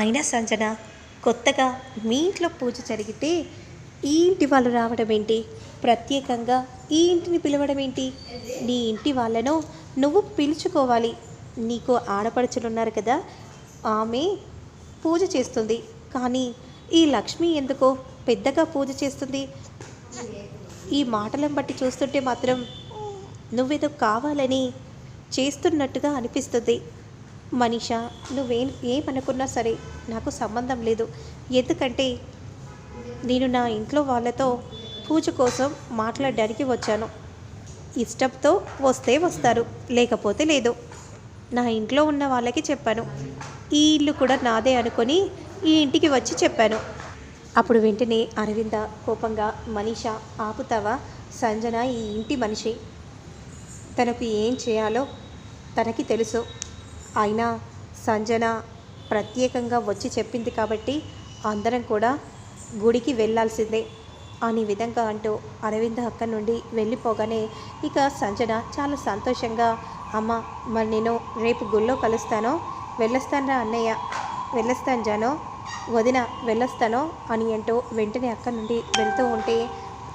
అయినా సంజన కొత్తగా మీ ఇంట్లో పూజ జరిగితే ఈ ఇంటి వాళ్ళు రావడం ఏంటి? ప్రత్యేకంగా ఈ ఇంటిని పిలవడం ఏంటి? నీ ఇంటి వాళ్ళను నువ్వు పిలుచుకోవాలి. నీకు ఆడపడుచులున్నారు కదా ఆమె పూజ చేస్తుంది. కానీ ఈ లక్ష్మి ఎందుకో పెద్దగా పూజ చేస్తుంది? ఈ మాటలను బట్టి చూస్తుంటే మాత్రం నువ్వేదో కావాలని చేస్తున్నట్టుగా అనిపిస్తుంది. మనీషా నువ్వేం ఏమనుకున్నా సరే నాకు సంబంధం లేదు. ఎందుకంటే నేను నా ఇంట్లో వాళ్ళతో పూజ కోసం మాట్లాడడానికి వచ్చాను. ఇష్టంతో వస్తే వస్తారు లేకపోతే లేదు. నా ఇంట్లో ఉన్న వాళ్ళకి చెప్పాను. ఈ ఇల్లు కూడా నాదే అనుకొని ఈ ఇంటికి వచ్చి చెప్పాను. అప్పుడు వెంటనే అరవింద కోపంగా మనీషా ఆపుతావా? సంజన ఈ ఇంటి మనిషి. తనకు ఏం చేయాలో తనకి తెలుసు. అయినా సంజన ప్రత్యేకంగా వచ్చి చెప్పింది కాబట్టి అందరం కూడా గుడికి వెళ్ళాల్సిందే అనే విధంగా అంటూ అరవింద అక్కడి నుండి వెళ్ళిపోగానే ఇక సంజన చాలా సంతోషంగా అమ్మ మరి నేను రేపు గుళ్ళో కలుస్తాను. వెళ్ళొస్తానరా అన్నయ్య. వెళ్ళొస్తాను జానో. వదిన వెళ్ళొస్తానో అని అంటూ వెంటనే అక్కడి నుండి వెళ్తూ ఉంటే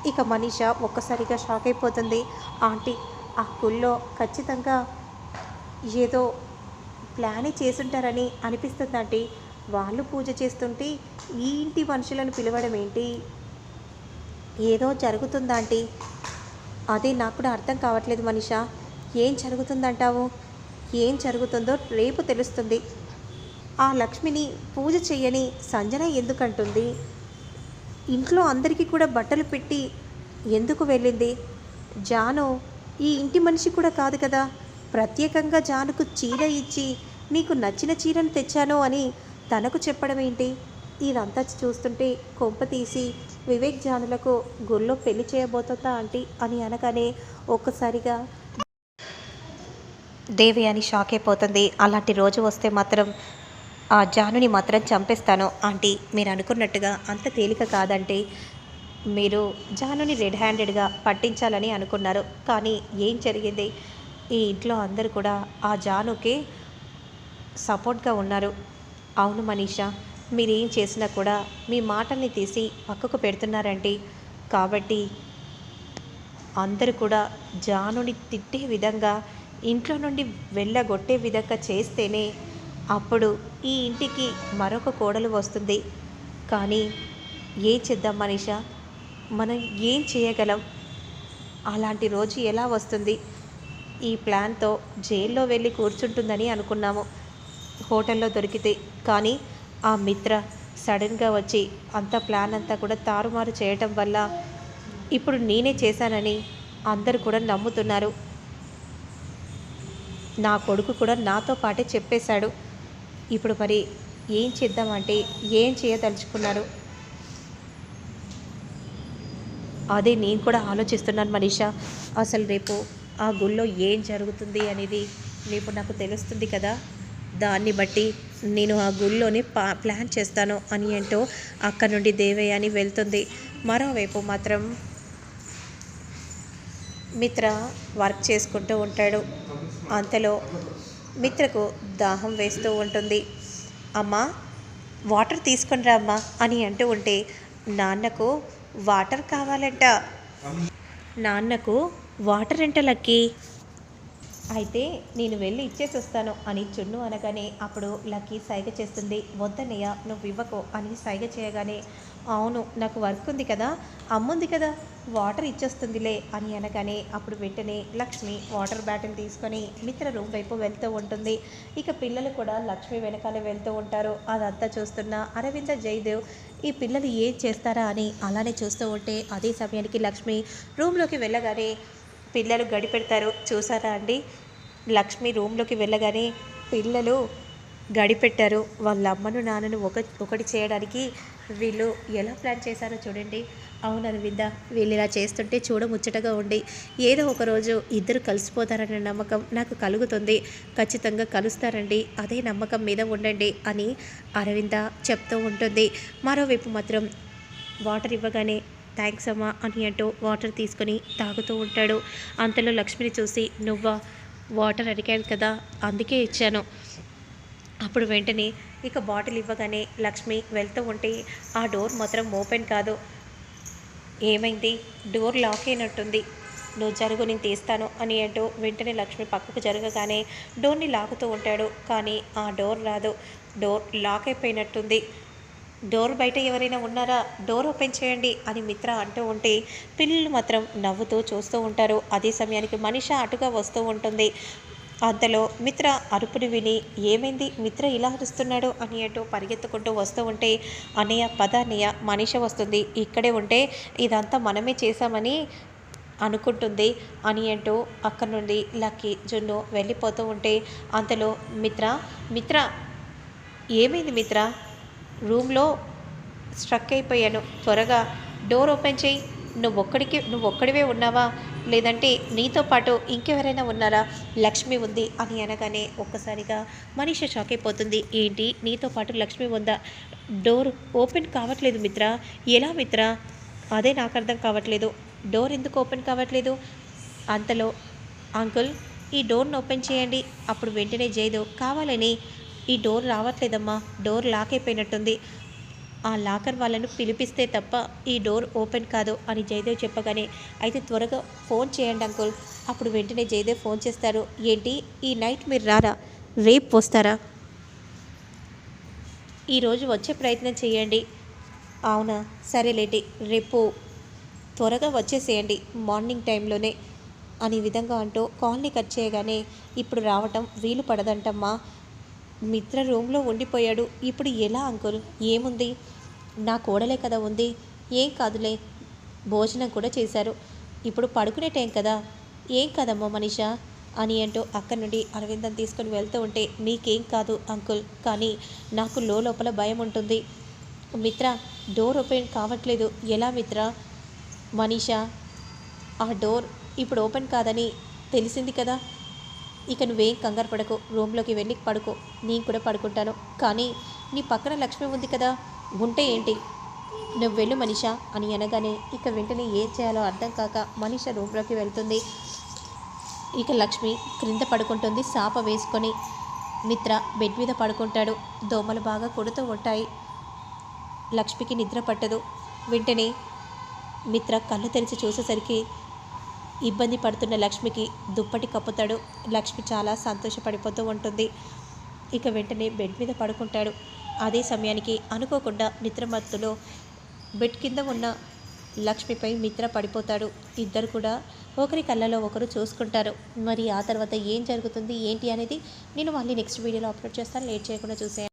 ఇక మనీష ఒక్కసారిగా షాక్ అయిపోతుంది. ఆంటీ ఆ గుళ్ళో ఖచ్చితంగా ఏదో ప్లానే చేసుంటారని అనిపిస్తుంది ఆంటీ వాళ్ళు పూజ చేస్తుంటే ఈ ఇంటి మనుషులను పిలవడం ఏంటి? ఏదో జరుగుతుందంటి అదే నాకు కూడా అర్థం కావట్లేదు మనిషా. ఏం జరుగుతుందంటావు? ఏం జరుగుతుందో రేపు తెలుస్తుంది. ఆ లక్ష్మిని పూజ చేయని సంజన ఎందుకంటుంది? ఇంట్లో అందరికీ కూడా బట్టలు పెట్టి ఎందుకు వెళ్ళింది? జాను ఈ ఇంటి మనిషి కూడా కాదు కదా. ప్రత్యేకంగా జానుకు చీర ఇచ్చి నీకు నచ్చిన చీరను తెచ్చాను అని తనకు చెప్పడం ఏంటి? ఇదంతా చూస్తుంటే కొంప తీసి వివేక్ జానులకు గుళ్ళో పెళ్ళి చేయబోతుందా ఆంటీ? అని అనగానే ఒక్కసారిగా దేవి అని షాక్ అయిపోతుంది. అలాంటి రోజు వస్తే మాత్రం ఆ జానుని మాత్రం చంపేస్తాను ఆంటీ. మీరు అనుకున్నట్టుగా అంత తేలిక కాదంటే మీరు జానుని రెడ్ హ్యాండెడ్గా పట్టించాలని అనుకున్నారు. కానీ ఏం జరిగింది? ఈ ఇంట్లో అందరు కూడా ఆ జానుకి సపోర్ట్గా ఉన్నారు. అవును మనీషా మీరేం చేసినా కూడా మీ మాటల్ని తీసి పక్కకు పెడుతున్నారండి కాబట్టి అందరూ కూడా జానుని తిట్టే విధంగా ఇంట్లో నుండి వెళ్ళగొట్టే విధంగా చేస్తేనే అప్పుడు ఈ ఇంటికి మరొక కోడలు వస్తుంది. కానీ ఏం చేద్దాం మనీషా? మనం ఏం చేయగలం? అలాంటి రోజు ఎలా వస్తుంది? ఈ ప్లాన్తో జైల్లో వెళ్ళి కూర్చుంటుందని అనుకున్నాము. హోటల్లో దొరికితే. కానీ ఆ మిత్ర సడన్గా వచ్చి అంత ప్లాన్ అంతా కూడా తారుమారు చేయటం వల్ల ఇప్పుడు నేనే చేశానని అందరూ కూడా నమ్ముతున్నారు. నా కొడుకు కూడా నాతో పాటే చెప్పేశాడు. ఇప్పుడు మరి ఏం చేద్దామంటే ఏం చేయదలుచుకున్నారు? అదే నేను కూడా ఆలోచిస్తున్నాను మనీషా. అసలు రేపు ఆ గుళ్ళో ఏం జరుగుతుంది అనేది రేపు నాకు తెలుస్తుంది కదా? దాన్ని బట్టి నేను ఆ గుళ్ళోనే పా ప్లాన్ చేస్తాను అని ఏంటో అక్కడ నుండి దేవయ్య అని వెళ్తుంది. మరోవైపు మాత్రం మిత్ర వర్క్ చేసుకుంటూ ఉంటాడు. అంతలో మిత్రకు దాహం వేస్తూ ఉంటుంది. అమ్మా వాటర్ తీసుకొని రా అమ్మా అని అంటూ ఉంటే నాన్నకు వాటర్ కావాలంట. నాన్నకు వాటర్ ఎంట లక్కీ? అయితే నేను వెళ్ళి ఇచ్చేసి వస్తాను అని చున్ను అనగానే అప్పుడు లక్కీ సైగ చేస్తుంది. వద్దన్నయ్య నువ్వు ఇవ్వకు అని సైగ చేయగానే అవును నాకు వర్క్ ఉంది కదా అమ్ముంది కదా వాటర్ ఇచ్చేస్తుందిలే అని అనగానే అప్పుడు వెంటనే లక్ష్మి వాటర్ బాటిల్ తీసుకొని మిత్ర రూమ్ వైపు వెళ్తూ ఉంటుంది. ఇక పిల్లలు కూడా లక్ష్మి వెనకాలే వెళ్తూ ఉంటారు. అదంతా చూస్తున్న అరవింద జయదేవ్ ఈ పిల్లలు ఏం చేస్తారా అని అలానే చూస్తూ ఉంటే అదే సమయానికి లక్ష్మి రూమ్లోకి వెళ్ళగానే పిల్లలు గడిపెడతారు చూసారా అండి? లక్ష్మి రూమ్లోకి వెళ్ళగానే పిల్లలు గడిపెట్టారు. వాళ్ళ అమ్మను నాన్నను ఒక ఒకటి చేయడానికి వీళ్ళు ఎలా ప్లాన్ చేశారో చూడండి. అవును అరవింద వీళ్ళు ఇలా చేస్తుంటే చూడ ముచ్చటగా ఉండి ఏదో ఒకరోజు ఇద్దరు కలిసిపోతారనే నమ్మకం నాకు కలుగుతుంది. ఖచ్చితంగా కలుస్తారండి. అదే నమ్మకం మీద ఉండండి అని అరవింద చెప్తూ ఉంటుంది. మరోవైపు మాత్రం వాటర్ ఇవ్వగానే థ్యాంక్స్ అమ్మా అని అంటూ వాటర్ తీసుకొని తాగుతూ ఉంటాడు. అంతలో లక్ష్మిని చూసి నువ్వా? వాటర్ అడిగాను కదా అందుకే ఇచ్చాను. అప్పుడు వెంటనే ఇక బాటిల్ ఇవ్వగానే లక్ష్మి వెళ్తూ ఉంటే ఆ డోర్ మాత్రం ఓపెన్ కాదు. ఏమైంది? డోర్ లాక్ అయినట్టుంది. నువ్వు జరుగు నేను తీస్తాను అని అంటూ వెంటనే లక్ష్మి పక్కకు జరగగానే డోర్ని లాగుతూ ఉంటాడు. కానీ ఆ డోర్ రాదు. డోర్ లాక్ అయిపోయినట్టుంది. డోర్ బయట ఎవరైనా ఉన్నారా? డోర్ ఓపెన్ చేయండి అని మిత్ర అంటూ ఉంటే పిల్లలు మాత్రం నవ్వుతూ చూస్తూ ఉంటారు. అదే సమయానికి మనిష అటుగా వస్తూ ఉంటుంది. అంతలో మిత్ర అరుపుని విని ఏమైంది? మిత్ర ఇలా అరుస్తున్నాడు? అని అంటూ పరిగెత్తుకుంటూ వస్తూ ఉంటే అన్నయ్య పద అన్నయ్య మనిష వస్తుంది. ఇక్కడే ఉంటే ఇదంతా మనమే చేశామని అనుకుంటుంది అని అంటూ అక్కడి నుండి లక్కీ జున్ను వెళ్ళిపోతూ ఉంటే అంతలో మిత్ర మిత్ర ఏమైంది మిత్ర? రూమ్లో స్ట్రక్ అయిపోయాను. త్వరగా డోర్ ఓపెన్ చేయి. నువ్వు ఒక్కడికి నువ్వు ఒక్కడివే ఉన్నావా? లేదంటే నీతో పాటు ఇంకెవరైనా ఉన్నారా? లక్ష్మి ఉంది అని అనగానే ఒక్కసారిగా మనిషి షాక్ అయిపోతుంది. ఏంటి? నీతో పాటు లక్ష్మి ఉందా? డోర్ ఓపెన్ కావట్లేదు మిత్ర. ఎలా మిత్ర? అదే నాకు అర్థం కావట్లేదు. డోర్ ఎందుకు ఓపెన్ కావట్లేదు? అంతలో అంకుల్ ఈ డోర్ని ఓపెన్ చేయండి. అప్పుడు వెంటనే జైదు కావాలని ఈ డోర్ రావట్లేదమ్మా. డోర్ లాక్ అయిపోయినట్టుంది ఆ లాకర్ వాళ్ళను పిలిపిస్తే తప్ప ఈ డోర్ ఓపెన్ కాదు అని జయదేవ్ చెప్పగానే అయితే త్వరగా ఫోన్ చేయండి అంకుల్. అప్పుడు వెంటనే జయదేవ్ ఫోన్ చేస్తారు. ఏంటి ఈ నైట్ మీరు రారా? రేపు వస్తారా? ఈరోజు వచ్చే ప్రయత్నం చేయండి. అవునా? సరేలేండి రేపు త్వరగా వచ్చేసేయండి మార్నింగ్ టైంలోనే. అనే విధంగా అంటూ కాల్ని కట్ చేయగానే ఇప్పుడు రావటం వీలు పడదంటమ్మా. మిత్ర రూమ్లో ఉండిపోయాడు. ఇప్పుడు ఎలా అంకుల్? ఏముంది? నా కోడలే కదా ఉంది. ఏం కాదులే. భోజనం కూడా చేశారు. ఇప్పుడు పడుకునే టైం కదా. ఏం కదమ్మో మనిషా? అని అంటూ అక్కడి నుండి అరవిందం తీసుకొని వెళ్తూ ఉంటే నీకేం కాదు అంకుల్. కానీ నాకు లోపల భయం ఉంటుంది. మిత్ర డోర్ ఓపెన్ కావట్లేదు. ఎలా మిత్ర? మనీషా ఆ డోర్ ఇప్పుడు ఓపెన్ కాదని తెలిసింది కదా? ఇక నువ్వేం కంగారు పడకు రూమ్లోకి వెళ్ళి పడుకో నేను కూడా పడుకుంటాను. కానీ నీ పక్కన లక్ష్మి ఉంది కదా ఉంటే ఏంటి? నువ్వు వెళ్ళు మనిష అని అనగానే ఇక వెంటనే ఏం చేయాలో అర్థం కాక మనిష రూమ్లోకి వెళ్తుంది. ఇక లక్ష్మి క్రింద పడుకుంటుంది సాప వేసుకొని. మిత్ర బెడ్ మీద పడుకుంటాడు దోమలు బాగా కొడుతూ ఉంటాయి. లక్ష్మికి నిద్ర పట్టదు. వెంటనే మిత్ర కళ్ళు తెరిచి చూసేసరికి ఇబ్బంది పడుతున్న లక్ష్మికి దుప్పటి కప్పుతాడు. లక్ష్మి చాలా సంతోషపడిపోతూ ఉంటుంది. ఇక వెంటనే బెడ్ మీద పడుకుంటాడు. అదే సమయానికి అనుకోకుండా నిద్రమత్తులో బెడ్ కింద ఉన్న లక్ష్మిపై మిత్ర పడిపోతాడు. ఇద్దరు కూడా ఒకరి కళ్ళలో ఒకరు చూసుకుంటారు. మరి ఆ తర్వాత ఏం జరుగుతుంది ఏంటి అనేది నేను మళ్ళీ నెక్స్ట్ వీడియోలో అప్లోడ్ చేస్తాను. లేట్ చేయకుండా చూసే